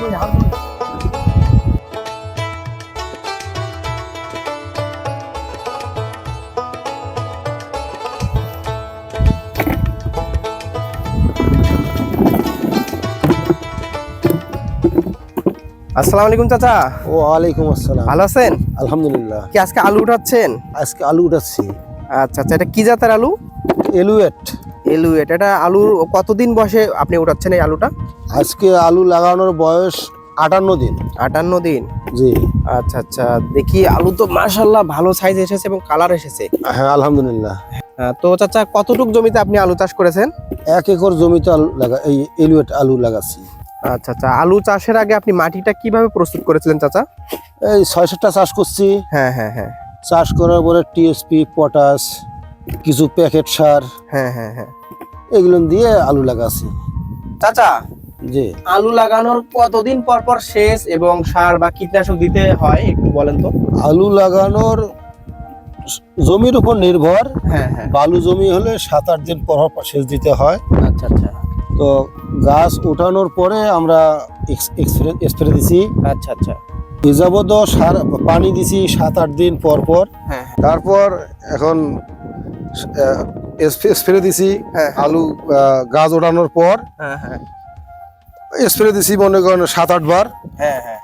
আসসালামু আলাইকুম চাচা। ওয়ালাইকুম আসসালাম। ভালো আছেন? আলহামদুলিল্লাহ। কি আজকে আলু উঠাচ্ছেন? আজকে আলু উঠাচ্ছি। আচ্ছা আচ্ছা এটা কি জাতের আলু? এলুয়েট। এলুয়েট এটা আলুর কতদিন বসে আপনি উঠাচ্ছেন এই আলুটা? আজকে আলু লাগানোর বয়স আটান্ন দিন। আটান্ন দিন? জি। আচ্ছা আচ্ছা দেখি আলু তো মাশাল্লাহ ভালো সাইজ এসেছে এবং কালার এসেছে। হ্যাঁ আলহামদুলিল্লাহ। তো চাচা কতটুক জমিতে আপনি আলু চাষ করেছেন? এক একর জমিতে আলু লাগা এই এলুয়েট আলু লাগাচ্ছি। আচ্ছা আচ্ছা আলু চাষের আগে আপনি মাটিটা কীভাবে প্রস্তুত করেছিলেন চাচা? এই ছয় সাতটা চাষ করছি। হ্যাঁ হ্যাঁ হ্যাঁ। চাষ করার পরে টিএসপি পটাশ কিছু প্যাকেট সার। হ্যাঁ হ্যাঁ হ্যাঁ। এগুলো দিয়ে আলু লাগাচ্ছি। চাচা জি। আলু লাগানোর কতদিন পর পর সেচ এবং সার বা কীটনাশক দিতে হয় একটু বলেন তো? আলু লাগানোর জমির উপর নির্ভর। হ্যাঁ হ্যাঁ। বালু জমি হলে সাত আট দিন পর পর সেচ দিতে হয়। আচ্ছা আচ্ছা। তো গাছ ওঠানোর পরে আমরা স্প্রে দিছি। আচ্ছা আচ্ছা। যাবত সার পানি দিছি সাত আট দিন পর পর। হ্যাঁ তারপর এখন স্প্রে দিছি হ্যাঁ। আলু গাছ ওঠানোর পর। হ্যাঁ হ্যাঁ। স্প্রে দিছি মনে করেন সাত আট বার। হ্যাঁ হ্যাঁ।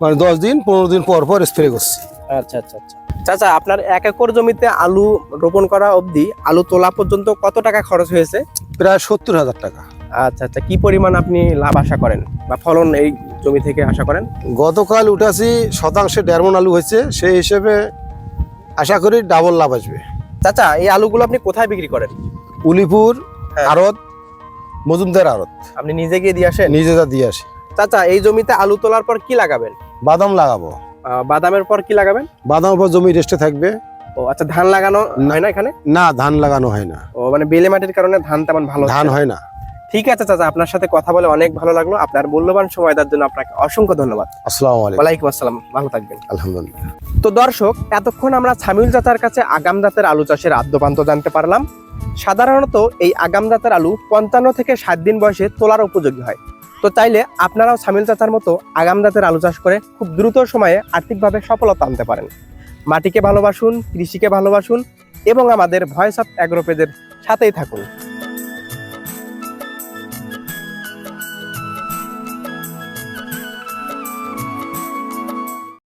মানে দশ দিন পনেরো দিন পর পর স্প্রে করছি। আচ্ছা আচ্ছা আচ্ছা। চাচা আপনার এক একর জমিতে আলু রোপণ করা অবধি আলু তোলা পর্যন্ত কত টাকা খরচ হয়েছে? প্রায় সত্তর হাজার টাকা। আচ্ছা আচ্ছা। কি পরিমাণ আপনি লাভ আশা করেন? বা ফলন এই জমি থেকে আশা করেন? গতকাল উঠাছি শতাংশে দেড় মন আলু হয়েছে সেই হিসেবে আশা করি ডাবল লাভ আসবে। চাচা এই আলুগুলো আপনি কোথায় বিক্রি করেন? উলিপুর হ্যাঁ। আড়ত মজুমদার আড়ত। আপনি নিজে গিয়ে দিয়ে আসেন? নিজেরা দিয়ে আসি। চাচা এই জমিতে আলু তোলার পর কি লাগাবেন? বাদাম লাগাবো। বাদামের পর কি লাগাবেন? বাদাম পর জমি রেস্টে থাকবে। ও আচ্ছা ধান লাগানো হয় না এখানে? না ধান লাগানো হয় না। ও মানে বেলে মাটির কারণে ধান তেমন ভালো ধান হয় না। ঠিক আছে চাচা আপনার সাথে কথা বলে অনেক ভালো লাগল। আপনার মূল্যবান সময় দেওয়ার জন্য আপনাকে অসংখ্য ধন্যবাদ। আসসালামু আলাইকুম। ওয়ালাইকুম আসসালাম ভালো থাকবেন। আলহামদুলিল্লাহ। তো দর্শক এতক্ষণ আমরা ছামিউল চাচার কাছে আগাম জাতের আলু চাষের আদ্যপান্ত জানতে পারলাম। সাধারণত এই আগাম জাতের আলু পঞ্চান্ন থেকে ষাট দিন বয়সে তোলার উপযোগী হয়। তো চাইলে আপনারাও ছামিল চাচার মতো আগাম জাতের আলু চাষ করে খুব দ্রুত সময়ে আর্থিকভাবে সফলতা আনতে পারেন। মাটিকে ভালোবাসুন কৃষিকে ভালোবাসুন এবং আমাদের ভয়েস অফ অ্যাগ্রোপেজের সাথেই থাকুন।